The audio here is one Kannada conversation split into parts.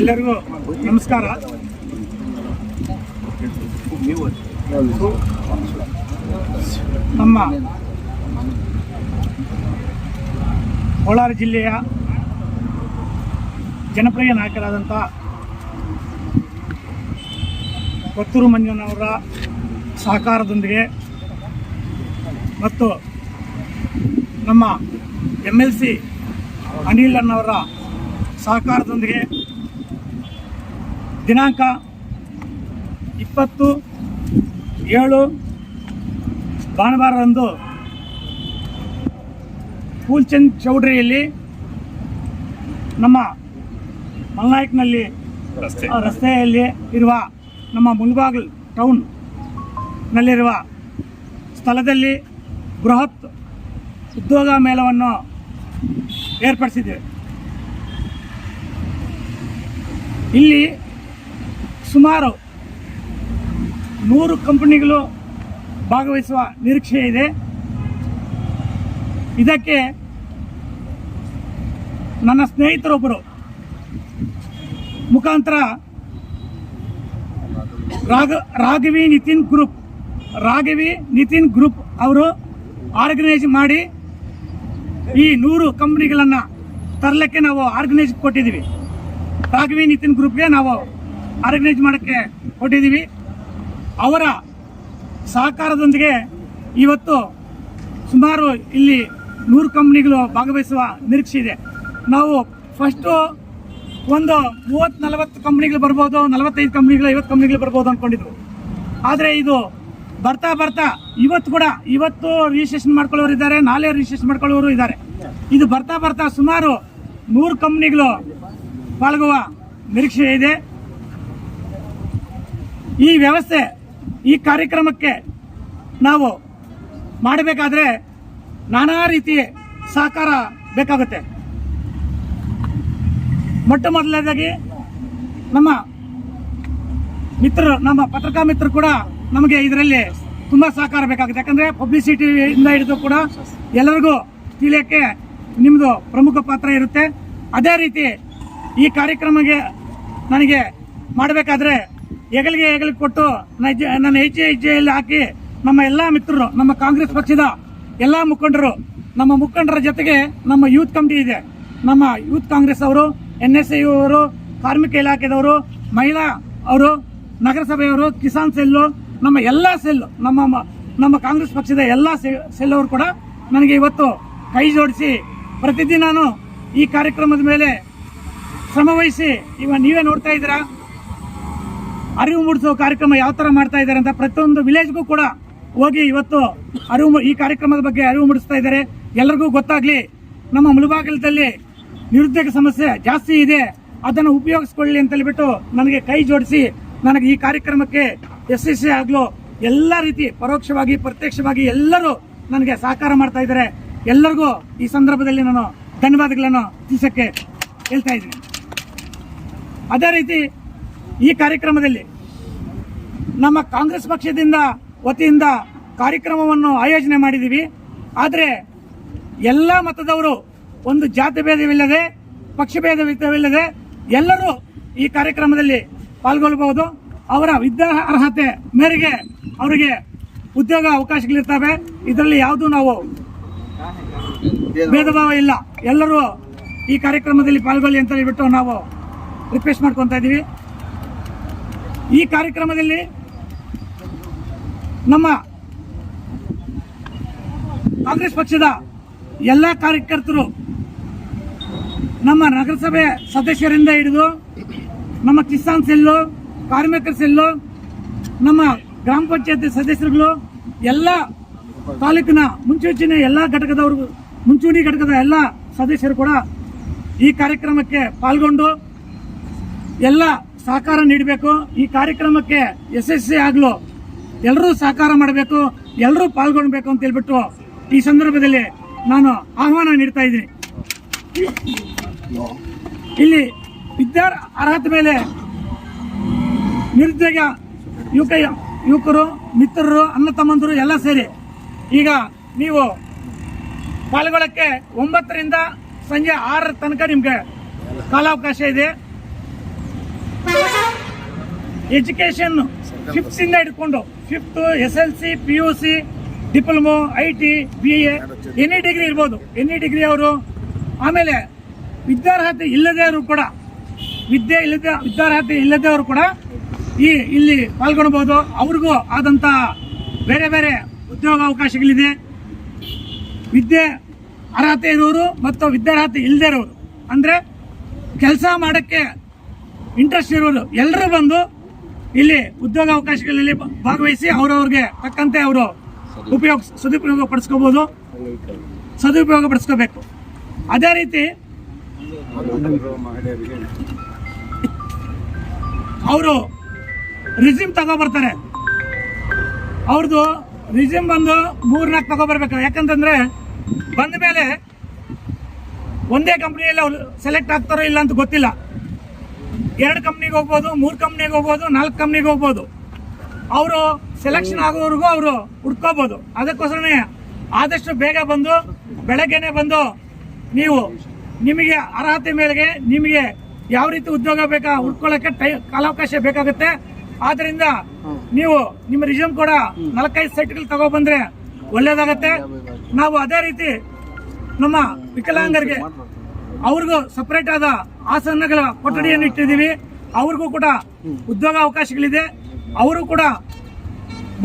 ಎಲ್ಲರಿಗೂ ನಮಸ್ಕಾರ. ನಮ್ಮ ಕೋಲಾರ ಜಿಲ್ಲೆಯ ಜನಪ್ರಿಯ ನಾಯಕರಾದಂಥ ಕೊತ್ತೂರು ಮಂಜನವರ ಸಹಕಾರದೊಂದಿಗೆ ಮತ್ತು ನಮ್ಮ ಎಂ ಎಲ್ ಸಿ ಅನಿಲ್ ಅನ್ನವರ ಸಹಕಾರದೊಂದಿಗೆ ದಿನಾಂಕ ಇಪ್ಪತ್ತು ಏಳು ಭಾನುವಾರದಂದು ಕೂಲ್ಚಂದ್ ಚೌಡ್ರಿಯಲ್ಲಿ ನಮ್ಮ ಮಲ್ನಾಯಕ್ನಲ್ಲಿ ರಸ್ತೆಯಲ್ಲಿ ಇರುವ ನಮ್ಮ ಮುಲ್ಬಾಗಲ್ ಟೌನ್ ನಲ್ಲಿರುವ ಸ್ಥಳದಲ್ಲಿ ಬೃಹತ್ ಉದ್ಯೋಗ ಮೇಳವನ್ನು ಏರ್ಪಡಿಸಿದ್ದೇವೆ. ಇಲ್ಲಿ ಸುಮಾರು ನೂರು ಕಂಪನಿಗಳು ಭಾಗವಹಿಸುವ ನಿರೀಕ್ಷೆ ಇದೆ. ಇದಕ್ಕೆ ನನ್ನ ಸ್ನೇಹಿತರೊಬ್ಬರು ಮುಖಾಂತರ ರಾಘ, ರಾಘವಿ ನಿತಿನ್ ಗ್ರೂಪ್, ರಾಘವಿ ನಿತಿನ್ ಗ್ರೂಪ್ ಅವರು ಆರ್ಗನೈಸ್ ಮಾಡಿ ಈ ನೂರು ಕಂಪ್ನಿಗಳನ್ನು ತರಲಿಕ್ಕೆ ನಾವು ಆರ್ಗನೈಸ್ ಕೊಟ್ಟಿದ್ದೀವಿ. ರಾಘವಿ ನಿತಿನ್ ಗ್ರೂಪ್ಗೆ ನಾವು ಆರ್ಗನೈಸ್ ಮಾಡೋಕ್ಕೆ ಕೊಟ್ಟಿದ್ದೀವಿ. ಅವರ ಸಹಕಾರದೊಂದಿಗೆ ಇವತ್ತು ಸುಮಾರು ಇಲ್ಲಿ ನೂರು ಕಂಪ್ನಿಗಳು ಭಾಗವಹಿಸುವ ನಿರೀಕ್ಷೆ ಇದೆ. ನಾವು ಫಸ್ಟು ಒಂದು ಮೂವತ್ತು ನಲವತ್ತು ಕಂಪ್ನಿಗಳು ಬರ್ಬೋದು, ನಲವತ್ತೈದು ಕಂಪ್ನಿಗಳು, ಐವತ್ತು ಕಂಪ್ನಿಗಳು ಬರ್ಬೋದು ಅಂದ್ಕೊಂಡಿದ್ರು ಆದರೆ ಇದು ಬರ್ತಾ ಬರ್ತಾ ಇವತ್ತು ಕೂಡ ಇವತ್ತು ರಿಜಿಸ್ಟ್ರೇಷನ್ ಮಾಡ್ಕೊಳ್ಳೋರು ಇದ್ದಾರೆ, ನಾಳೆ ರಿಜಿಸ್ಟ್ರೇಷನ್ ಮಾಡ್ಕೊಳ್ಳೋರು ಇದ್ದಾರೆ. ಇದು ಬರ್ತಾ ಬರ್ತಾ ಸುಮಾರು ನೂರು ಕಂಪ್ನಿಗಳು ಪಾಲ್ಗೊಳ್ಳುವ ನಿರೀಕ್ಷೆ ಇದೆ. ಈ ವ್ಯವಸ್ಥೆ, ಈ ಕಾರ್ಯಕ್ರಮಕ್ಕೆ ನಾವು ಮಾಡಬೇಕಾದ್ರೆ ನಾನಾ ರೀತಿ ಸಹಕಾರ ಬೇಕಾಗುತ್ತೆ. ಮೊಟ್ಟ ಮೊದಲನೇದಾಗಿ ನಮ್ಮ ಮಿತ್ರರು, ನಮ್ಮ ಪತ್ರಿಕಾ ಮಿತ್ರರು ಕೂಡ ನಮಗೆ ಇದರಲ್ಲಿ ತುಂಬ ಸಹಕಾರ ಬೇಕಾಗುತ್ತೆ. ಯಾಕಂದ್ರೆ ಪಬ್ಲಿಸಿಟಿಯಿಂದ ಹಿಡಿದು ಕೂಡ ಎಲ್ಲರಿಗೂ ತಿಳಿಯೋಕ್ಕೆ ನಿಮ್ಮದು ಪ್ರಮುಖ ಪಾತ್ರ ಇರುತ್ತೆ. ಅದೇ ರೀತಿ ಈ ಕಾರ್ಯಕ್ರಮಕ್ಕೆ ನನಗೆ ಮಾಡಬೇಕಾದ್ರೆ ಹೆಗಲಿಗೆ ಹೆಗಲಿಗೆ ಕೊಟ್ಟು ನನ್ನ ಹೆಜ್ಜೆ ಹೆಜ್ಜೆಯಲ್ಲಿ ಹಾಕಿ ನಮ್ಮ ಎಲ್ಲ ಮಿತ್ರರು, ನಮ್ಮ ಕಾಂಗ್ರೆಸ್ ಪಕ್ಷದ ಎಲ್ಲ ಮುಖಂಡರು, ನಮ್ಮ ಮುಖಂಡರ ಜೊತೆಗೆ ನಮ್ಮ ಯೂತ್ ಕಮಿಟಿ ಇದೆ. ನಮ್ಮ ಯೂತ್ ಕಾಂಗ್ರೆಸ್ ಅವರು, ಎನ್ ಎಸ್ ಅವರು, ಕಾರ್ಮಿಕ ಇಲಾಖೆದವರು, ಮಹಿಳಾ ಅವರು, ನಗರಸಭೆಯವರು, ಕಿಸಾನ್ ಸೆಲ್ಲು, ನಮ್ಮ ಎಲ್ಲ ಸೆಲ್ ನಮ್ಮ ನಮ್ಮ ಕಾಂಗ್ರೆಸ್ ಪಕ್ಷದ ಎಲ್ಲ ಸೆಲ್ ಅವರು ಕೂಡ ನನಗೆ ಇವತ್ತು ಕೈ ಜೋಡಿಸಿ ಪ್ರತಿದಿನಾನು ಈ ಕಾರ್ಯಕ್ರಮದ ಮೇಲೆ ಶ್ರಮ ವಹಿಸಿ ಇವ ನೀವೇ ನೋಡ್ತಾ ಇದ್ದೀರಾ? ಅರಿವು ಮೂಡಿಸೋ ಕಾರ್ಯಕ್ರಮ ಯಾವ ಥರ ಮಾಡ್ತಾ ಇದ್ದಾರೆ ಅಂತ ಪ್ರತಿಯೊಂದು ವಿಲೇಜ್ಗೂ ಕೂಡ ಹೋಗಿ ಇವತ್ತು ಅರಿವು ಈ ಕಾರ್ಯಕ್ರಮದ ಬಗ್ಗೆ ಅರಿವು ಮೂಡಿಸ್ತಾ ಇದ್ದಾರೆ. ಎಲ್ಲರಿಗೂ ಗೊತ್ತಾಗಲಿ, ನಮ್ಮ ಮುಳುಬಾಗಿಲದಲ್ಲಿ ನಿರುದ್ಯೋಗ ಸಮಸ್ಯೆ ಜಾಸ್ತಿ ಇದೆ, ಅದನ್ನು ಉಪಯೋಗಿಸ್ಕೊಳ್ಳಿ ಅಂತ ಹೇಳ್ಬಿಟ್ಟು ನನಗೆ ಕೈ ಜೋಡಿಸಿ ನನಗೆ ಈ ಕಾರ್ಯಕ್ರಮಕ್ಕೆ ಯಶಸ್ವಿ ಆಗಲು ಎಲ್ಲ ರೀತಿ ಪರೋಕ್ಷವಾಗಿ, ಪ್ರತ್ಯಕ್ಷವಾಗಿ ಎಲ್ಲರೂ ನನಗೆ ಸಹಕಾರ ಮಾಡ್ತಾ ಇದ್ದಾರೆ. ಎಲ್ಲರಿಗೂ ಈ ಸಂದರ್ಭದಲ್ಲಿ ನಾನು ಧನ್ಯವಾದಗಳನ್ನು ತಿಳಿಸೋಕ್ಕೆ ಹೇಳ್ತಾ ಇದ್ದೀನಿ. ಅದೇ ರೀತಿ ಈ ಕಾರ್ಯಕ್ರಮದಲ್ಲಿ ನಮ್ಮ ಕಾಂಗ್ರೆಸ್ ಪಕ್ಷದಿಂದ ವತಿಯಿಂದ ಕಾರ್ಯಕ್ರಮವನ್ನು ಆಯೋಜನೆ ಮಾಡಿದ್ದೀವಿ. ಆದರೆ ಎಲ್ಲ ಮತದವರು ಒಂದು ಜಾತಿ ಭೇದವಿಲ್ಲದೆ ಪಕ್ಷ ಭೇದವಿಲ್ಲದೆ ಎಲ್ಲರೂ ಈ ಕಾರ್ಯಕ್ರಮದಲ್ಲಿ ಪಾಲ್ಗೊಳ್ಳಬಹುದು ಅವರ ವಿದ್ಯಾ ಅರ್ಹತೆ ಮೇರೆಗೆ ಅವರಿಗೆ ಉದ್ಯೋಗ ಅವಕಾಶಗಳಿರ್ತವೆ. ಇದರಲ್ಲಿ ಯಾವುದೂ ನಾವು ಭೇದ ಭಾವ ಇಲ್ಲ. ಎಲ್ಲರೂ ಈ ಕಾರ್ಯಕ್ರಮದಲ್ಲಿ ಪಾಲ್ಗೊಳ್ಳಿ ಅಂತ ಹೇಳಿಬಿಟ್ಟು ನಾವು ರಿಕ್ವೆಸ್ಟ್ ಮಾಡ್ಕೊತಾ ಇದ್ದೀವಿ. ಈ ಕಾರ್ಯಕ್ರಮದಲ್ಲಿ ನಮ್ಮ ಕಾಂಗ್ರೆಸ್ ಪಕ್ಷದ ಎಲ್ಲ ಕಾರ್ಯಕರ್ತರು ನಮ್ಮ ನಗರಸಭೆ ಸದಸ್ಯರಿಂದ ಹಿಡಿದು ನಮ್ಮ ಕಿಸಾನ್ ಸೆಲ್ಲು, ಕಾರ್ಮಿಕರ ಸೆಲ್ಲು, ನಮ್ಮ ಗ್ರಾಮ ಪಂಚಾಯತ್ ಸದಸ್ಯರುಗಳು, ಎಲ್ಲ ತಾಲೂಕಿನ ಮುಂಚೂಚಿನ ಎಲ್ಲ ಘಟಕದವರು, ಮುಂಚೂಣಿ ಘಟಕದ ಎಲ್ಲ ಸದಸ್ಯರು ಕೂಡ ಈ ಕಾರ್ಯಕ್ರಮಕ್ಕೆ ಪಾಲ್ಗೊಂಡು ಎಲ್ಲ ಸಹಕಾರ ನೀಡಬೇಕು. ಈ ಕಾರ್ಯಕ್ರಮಕ್ಕೆ ಯಶಸ್ವಿ ಆಗಲು ಎಲ್ಲರೂ ಸಹಕಾರ ಮಾಡಬೇಕು ಎಲ್ಲರೂ ಪಾಲ್ಗೊಳ್ಬೇಕು ಅಂತ ಹೇಳ್ಬಿಟ್ಟು ಈ ಸಂದರ್ಭದಲ್ಲಿ ನಾನು ಆಹ್ವಾನ ನೀಡ್ತಾ ಇದ್ದೀನಿ. ಇಲ್ಲಿ ವಿದ್ಯಾರ್ ಅರ್ಹತೆ ಮೇಲೆ ನಿರುದ್ಯೋಗ ಯುವಕ, ಯುವಕರು, ಮಿತ್ರರು, ಅಣ್ಣ ತಮ್ಮಂದರು ಎಲ್ಲ ಸೇರಿ ಈಗ ನೀವು ಪಾಲ್ಗೊಳ್ಳಕ್ಕೆ ಒಂಬತ್ತರಿಂದ ಸಂಜೆ ಆರರ ತನಕ ನಿಮಗೆ ಕಾಲಾವಕಾಶ ಇದೆ. ಎಜುಕೇಶನ್ ಫಿಫ್ತ್ ಇಂದ ಹಿಡ್ಕೊಂಡು fifth S L C P U C diploma I T B A any degree ಇರ್ಬೋದು. ಎನಿ ಡಿಗ್ರಿ ಅವರು ಆಮೇಲೆ ವಿದ್ಯಾರ್ಹತೆ ಇಲ್ಲದವರು ಕೂಡ, ವಿದ್ಯೆ ಇಲ್ಲದ, ವಿದ್ಯಾರ್ಹತೆ ಇಲ್ಲದವರು ಕೂಡ ಈ ಇಲ್ಲಿ ಪಾಲ್ಗೊಳ್ಬೋದು ಅವ್ರಿಗೂ ಆದಂತ ಬೇರೆ ಬೇರೆ ಉದ್ಯೋಗ ಅವಕಾಶಗಳಿದೆ. ವಿದ್ಯೆ ಅರ್ಹತೆ ಇರೋರು ಮತ್ತು ವಿದ್ಯಾರ್ಹತೆ ಇಲ್ಲದೆ ಇರೋರು. ಅಂದರೆ ಕೆಲಸ ಮಾಡೋಕ್ಕೆ ಇಂಟ್ರೆಸ್ಟ್ ಇರೋರು ಎಲ್ಲರೂ ಬಂದು ಇಲ್ಲಿ ಉದ್ಯೋಗ ಅವಕಾಶಗಳಲ್ಲಿ ಭಾಗವಹಿಸಿ ಅವರವ್ರಿಗೆ ತಕ್ಕಂತೆ ಅವರು ಉಪಯೋಗ ಸದುಪಯೋಗ ಪಡಿಸ್ಕೋಬಹುದು ಸದುಪಯೋಗ ಪಡಿಸ್ಕೋಬೇಕು ಅದೇ ರೀತಿ ಅವರು ರಿಸ್ಯೂಮ್ ತಗೊಬರ್ತಾರೆ. ಅವ್ರದ್ದು ರಿಸ್ಯೂಮ್ ಬಂದು ಮೂರ್ನಾಲ್ಕು ತಗೊಬರ್ಬೇಕು. ಯಾಕಂತಂದ್ರೆ ಬಂದ ಮೇಲೆ ಒಂದೇ ಕಂಪ್ನಿಯಲ್ಲಿ ಅವ್ರು ಸೆಲೆಕ್ಟ್ ಆಗ್ತಾರೋ ಇಲ್ಲ ಅಂತ ಗೊತ್ತಿಲ್ಲ. ಎರಡು ಕಂಪ್ನಿಗೆ ಹೋಗ್ಬೋದು, ಮೂರು ಕಂಪ್ನಿಗೆ ಹೋಗ್ಬೋದು, ನಾಲ್ಕು ಕಂಪ್ನಿಗೆ ಹೋಗ್ಬೋದು. ಅವರು ಸೆಲೆಕ್ಷನ್ ಆಗೋವರೆಗೂ ಅವರು ಹುಡ್ಕೋಬಹುದು ಅದಕ್ಕೋಸ್ಕರನೇ ಆದಷ್ಟು ಬೇಗ ಬಂದು, ಬೆಳಗ್ಗೆನೆ ಬಂದು ನೀವು ನಿಮಗೆ ಅರ್ಹತೆ ಮೇರೆಗೆ ನಿಮಗೆ ಯಾವ ರೀತಿ ಉದ್ಯೋಗ ಬೇಕಾ ಹುಡ್ಕೊಳ್ಳೋಕೆ ಟೈ, ಕಾಲಾವಕಾಶ ಬೇಕಾಗುತ್ತೆ. ಆದ್ರಿಂದ ನೀವು ನಿಮ್ಮ ರಿಸ್ಯೂಮ್ ಕೂಡ ನಾಲ್ಕೈದು ಸೈಟ್ಗಳು ತಗೊಬಂದ್ರೆ ಒಳ್ಳೇದಾಗತ್ತೆ. ನಾವು ಅದೇ ರೀತಿ ನಮ್ಮ ವಿಕಲಾಂಗರಿಗೆ ಅವ್ರಿಗೂ ಸಪರೇಟ್ ಆದ ಆಸನಗಳ ಕೊಠಡಿಯನ್ನು ಇಟ್ಟಿದ್ದೀವಿ. ಅವ್ರಿಗೂ ಕೂಡ ಉದ್ಯೋಗ ಅವಕಾಶಗಳಿದೆ. ಅವರು ಕೂಡ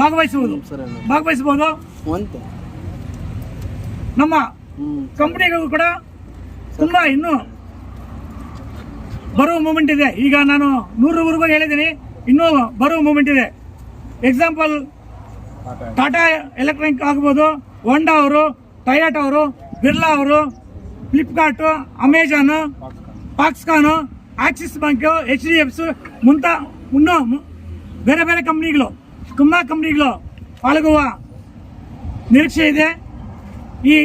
ಭಾಗವಹಿಸಬಹುದು. ಭಾಗವಹಿಸಬಹುದು ನಮ್ಮ ಕಂಪನಿಗಳಿಗೂ ಕೂಡ ತುಂಬಾ ಇನ್ನು ಬರುವ ಮೂಮೆಂಟ್ ಇದೆ. ಈಗ ನಾನು ನೂರವರೆಗೂ ಹೇಳಿದ್ದೀನಿ. ಇನ್ನೂ ಬರುವ ಮೂಮೆಂಟ್ ಇದೆ. ಎಕ್ಸಾಂಪಲ್ ಟಾಟಾ ಎಲೆಕ್ಟ್ರಾನಿಕ್ ಆಗ್ಬೋದು. ಹೊಂಡಾ ಅವರು ಟಯಾಟ್ ಅವರು ಬಿರ್ಲಾ ಅವರು Flipkart Amazon Foxconn Axis bank H D F C ಮುಂತ ಇನ್ನೂ ಮು- ಬೇರೆ ಬೇರೆ ಕಂಪ್ನಿಗಳು ತುಂಬ ಕಂಪ್ನಿಗಳು ಪಾಲ್ಗೊಳ್ಳುವ ನಿರೀಕ್ಷೆ ಇದೆ. ಈ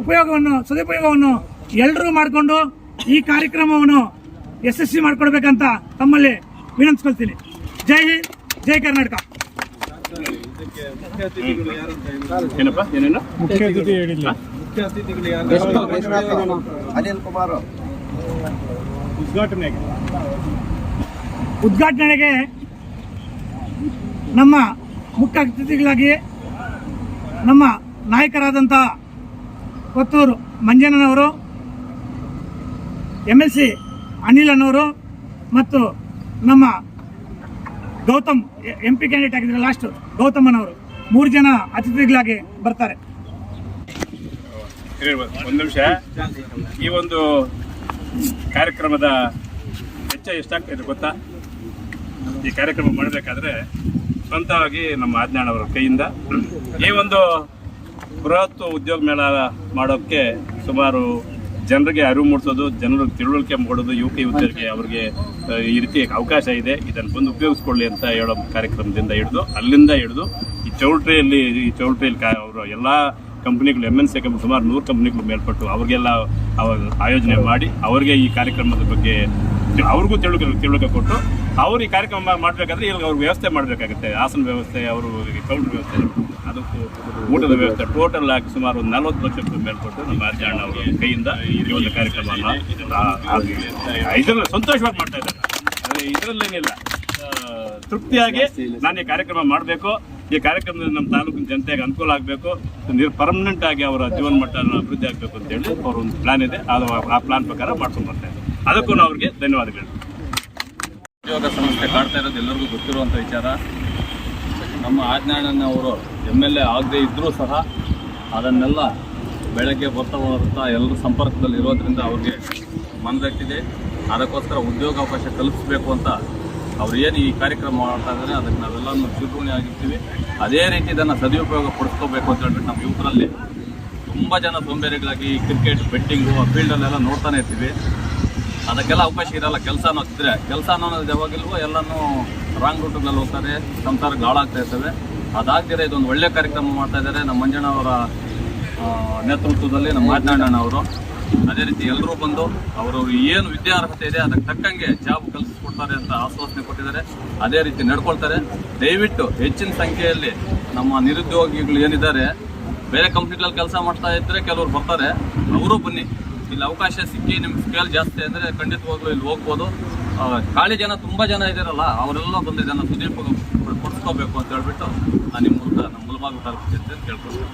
ಉಪಯೋಗವನ್ನು ಸದುಪಯೋಗವನ್ನು ಎಲ್ಲರೂ ಮಾಡಿಕೊಂಡು ಈ ಕಾರ್ಯಕ್ರಮವನ್ನು ಯಶಸ್ವಿ ಮಾಡಿಕೊಡ್ಬೇಕಂತ ತಮ್ಮಲ್ಲಿ ವಿನಂತಿಸ್ಕೊಳ್ತೀನಿ. ಜೈ ಹಿಂದ್ ಜೈ ಕರ್ನಾಟಕ. ಏನೇನು ಅನಿಲ್ ಕುಮಾರ್ ಉದ್ಘಾಟನೆಗೆ ನಮ್ಮ ಮುಖ್ಯ ಅತಿಥಿಗಳಾಗಿ ನಮ್ಮ ನಾಯಕರಾದಂಥ ಕೊತ್ತೂರು ಮಂಜಣ್ಣನವರು ಎಂ ಎಲ್ ಸಿ ಅನಿಲ್ ಅನ್ನೋರು ಮತ್ತು ನಮ್ಮ ಗೌತಮ್, ಎಂ ಪಿ ಕ್ಯಾಂಡಿಡೇಟ್ ಆಗಿದ್ರು ಲಾಸ್ಟ್ ಗೌತಮನವರು ಮೂರು ಜನ ಅತಿಥಿಗಳಾಗಿ ಬರ್ತಾರೆ. ಒಂದು ನಿಮಿಷ. ಈ ಒಂದು ಕಾರ್ಯಕ್ರಮದ ವೆಚ್ಚ ಎಷ್ಟಾಗ್ತಿದೆ ಗೊತ್ತಾ? ಈ ಕಾರ್ಯಕ್ರಮ ಮಾಡಬೇಕಾದ್ರೆ ಸ್ವಂತವಾಗಿ ನಮ್ಮ ಆಜ್ಞಾನವರ ಕೈಯಿಂದ ಈ ಒಂದು ಬೃಹತ್ ಉದ್ಯೋಗ ಮೇಳ ಮಾಡೋಕ್ಕೆ ಸುಮಾರು ಜನರಿಗೆ ಅರಿವು ಮೂಡಿಸೋದು ಜನರಿಗೆ ತಿಳುವಳಿಕೆ ಮಾಡೋದು, ಯುವಕ ಯುವತಿಯರಿಗೆ ಅವರಿಗೆ ಈ ರೀತಿ ಅವಕಾಶ ಇದೆ. ಇದನ್ನು ಬಂದು ಉಪಯೋಗಿಸ್ಕೊಳ್ಳಿ ಅಂತ ಹೇಳೋ ಕಾರ್ಯಕ್ರಮದಿಂದ ಹಿಡಿದು, ಅಲ್ಲಿಂದ ಹಿಡಿದು ಈ ಚೌಲ್ಟ್ರಿಯಲ್ಲಿ ಈ ಚೌಲ್ಟ್ರಿಯಲ್ಲಿ ಕಾ ಅವರು ಎಲ್ಲ ಕಂಪ್ನಿಗಳು ಎಂ ಎನ್ ಸಿ ಕಂಪ್ನಿ ಸುಮಾರು ನೂರು ಕಂಪ್ನಿಗಳು ಮೇಲ್ಪಟ್ಟು ಅವ್ರಿಗೆಲ್ಲ ಅವ- ಆಯೋಜನೆ ಮಾಡಿ ಅವರಿಗೆ ಈ ಕಾರ್ಯಕ್ರಮದ ಬಗ್ಗೆ ಅವ್ರಿಗೂ ತಿಳುವಳಿಕೆ ತಿಳುವಳಿಕೆ ಕೊಟ್ಟು ಅವ್ರು ಈ ಕಾರ್ಯಕ್ರಮ ಮಾಡಬೇಕಾದ್ರೆ ಇಲ್ಲಿ ಅವ್ರಿಗೆ ವ್ಯವಸ್ಥೆ ಮಾಡಬೇಕಾಗುತ್ತೆ. ಆಸನ ವ್ಯವಸ್ಥೆ ಅವರು ಕೌಂಟರ್ ವ್ಯವಸ್ಥೆ ಅದಕ್ಕೂ ಊಟದ ವ್ಯವಸ್ಥೆ ಟೋಟಲ್ ಆಗಿ ಸುಮಾರು ಒಂದು ನಲವತ್ತು ಲಕ್ಷ ರೂಪಾಯಿ ಮೇಲ್ಪಟ್ಟು ನಮ್ಮ ಅಜ್ಜಣ್ಣ ಅವರ ಕೈಯಿಂದ ಈ ಒಂದು ಕಾರ್ಯಕ್ರಮವನ್ನು ಇದರಲ್ಲಿ ಸಂತೋಷವಾಗಿ ಮಾಡ್ತಾ ಇದ್ದಾರೆ. ಆದರೆ ಇದರಲ್ಲೇನಿಲ್ಲ. ತೃಪ್ತಿಯಾಗಿ ನಾನು ಈ ಕಾರ್ಯಕ್ರಮ ಮಾಡಬೇಕು. ಈ ಕಾರ್ಯಕ್ರಮದಿಂದ ನಮ್ಮ ತಾಲೂಕಿನ ಜನತೆಗೆ ಅನುಕೂಲ ಆಗಬೇಕು. ನೀರು ಪರ್ಮನೆಂಟ್ ಆಗಿ ಅವರ ಜೀವನ ಮಟ್ಟ ಅಭಿವೃದ್ಧಿ ಆಗಬೇಕು ಅಂತ ಹೇಳಿ ಅವ್ರ ಒಂದು ಪ್ಲಾನ್ ಇದೆ. ಅದು ಆ ಪ್ಲಾನ್ ಪ್ರಕಾರ ಮಾಡ್ಕೊಂಡು ಬರ್ತಾ ಅದಕ್ಕೂ ನಾವು ಅವ್ರಿಗೆ ಧನ್ಯವಾದಗಳು. ಉದ್ಯೋಗ ಸಮಸ್ಯೆ ಕಾಡ್ತಾ ಇರೋದು ಎಲ್ಲರಿಗೂ ಗೊತ್ತಿರುವಂಥ ವಿಚಾರ. ನಮ್ಮ ಆಜ್ಞಾನನ ಅವರು ಎಂ ಎಲ್ ಎ ಆಗದೇ ಇದ್ದರೂ ಸಹ ಅದನ್ನೆಲ್ಲ ಬೆಳಗ್ಗೆ ಬರ್ತಾ ಬರ್ತಾ ಎಲ್ಲರೂ ಸಂಪರ್ಕದಲ್ಲಿ ಇರೋದ್ರಿಂದ ಅವ್ರಿಗೆ ಮನದಟ್ಟಿದೆ. ಅದಕ್ಕೋಸ್ಕರ ಉದ್ಯೋಗಾವಕಾಶ ಕಲ್ಪಿಸಬೇಕು ಅಂತ ಅವ್ರು ಏನು ಈ ಕಾರ್ಯಕ್ರಮ ಮಾಡ್ತಾ ಇದ್ದಾರೆ ಅದಕ್ಕೆ ನಾವೆಲ್ಲನೂ ಚಿರಋಣಿ ಆಗಿರ್ತೀವಿ. ಅದೇ ರೀತಿ ಇದನ್ನು ಸದುಪಯೋಗ ಪಡಿಸ್ಕೋಬೇಕು ಅಂತ ಹೇಳ್ಬಿಟ್ಟು ನಮ್ಮ ಯುವಕರಲ್ಲಿ ತುಂಬ ಜನ ಸೋಂಬೇರಿಗಳಾಗಿ ಕ್ರಿಕೆಟ್ ಬೆಟ್ಟಿಂಗು ಆ ಫೀಲ್ಡಲ್ಲೆಲ್ಲ ನೋಡ್ತಾನೆ ಇರ್ತೀವಿ. ಅದಕ್ಕೆಲ್ಲ ಅವಕಾಶ ಇರಲ್ಲ ಕೆಲಸ ಅನ್ನೋದಿದ್ರೆ ಕೆಲಸ ಅನ್ನೋದು ಯಾವಾಗಲೂ ಎಲ್ಲನೂ ರಾಂಗ್ ರೂಟ್ಗಳಲ್ಲಿ ಹೋಗ್ತಾರೆ, ಸಂಸಾರ ಗಾಳಾಗ್ತಾ ಇರ್ತವೆ. ಅದಾಗ್ದಿರ ಇದೊಂದು ಒಳ್ಳೆ ಕಾರ್ಯಕ್ರಮ ಮಾಡ್ತಾ ಇದ್ದಾರೆ ನಮ್ಮ ಮಂಜಣ್ಣ ಅವರ ನೇತೃತ್ವದಲ್ಲಿ ನಮ್ಮ ಮಾತನಾಡೋಣ ಅವರು. ಅದೇ ರೀತಿ ಎಲ್ಲರೂ ಬಂದು ಅವರು ಏನು ವಿದ್ಯಾರ್ಹತೆ ಇದೆ, ಅದಕ್ಕೆ ತಕ್ಕಂಗೆ ಜಾಬ್ ಕಲಿಸ್ಕೊಡ್ತಾರೆ ಅಂತ ಆಶ್ವಾಸನೆ ಕೊಟ್ಟಿದ್ದಾರೆ. ಅದೇ ರೀತಿ ನಡ್ಕೊಳ್ತಾರೆ. ದಯವಿಟ್ಟು ಹೆಚ್ಚಿನ ಸಂಖ್ಯೆಯಲ್ಲಿ ನಮ್ಮ ನಿರುದ್ಯೋಗಿಗಳು ಏನಿದ್ದಾರೆ, ಬೇರೆ ಕಂಪ್ನಿಗಳಲ್ಲಿ ಕೆಲಸ ಮಾಡ್ತಾ ಇದ್ದರೆ ಕೆಲವರು ಬರ್ತಾರೆ. ಅವರು ಬನ್ನಿ. ಇಲ್ಲಿ ಅವಕಾಶ ಸಿಕ್ಕಿ ನಿಮ್ಮ ಸ್ಕೇಲ್ ಜಾಸ್ತಿ ಅಂದರೆ ಖಂಡಿತವಾಗ್ಲೂ ಇಲ್ಲಿ ಹೋಗ್ಬೋದು. ಖಾಲಿ ಜನ ತುಂಬ ಜನ ಇದ್ದಾರಲ್ಲ ಅವರೆಲ್ಲ ಬಂದು ಇದನ್ನು ಸುದೀಪ್ ಕೊಡಿಸ್ಕೋಬೇಕು ಅಂತ ಹೇಳ್ಬಿಟ್ಟು ನಾನು ನಿಮ್ಮ ಮೂಲಕ ನಮ್ಮ ಮುಲ್ಬಾಗ ತಾಲೂಕು ಅಂತ ಕೇಳ್ಕೊಳ್ತೀನಿ.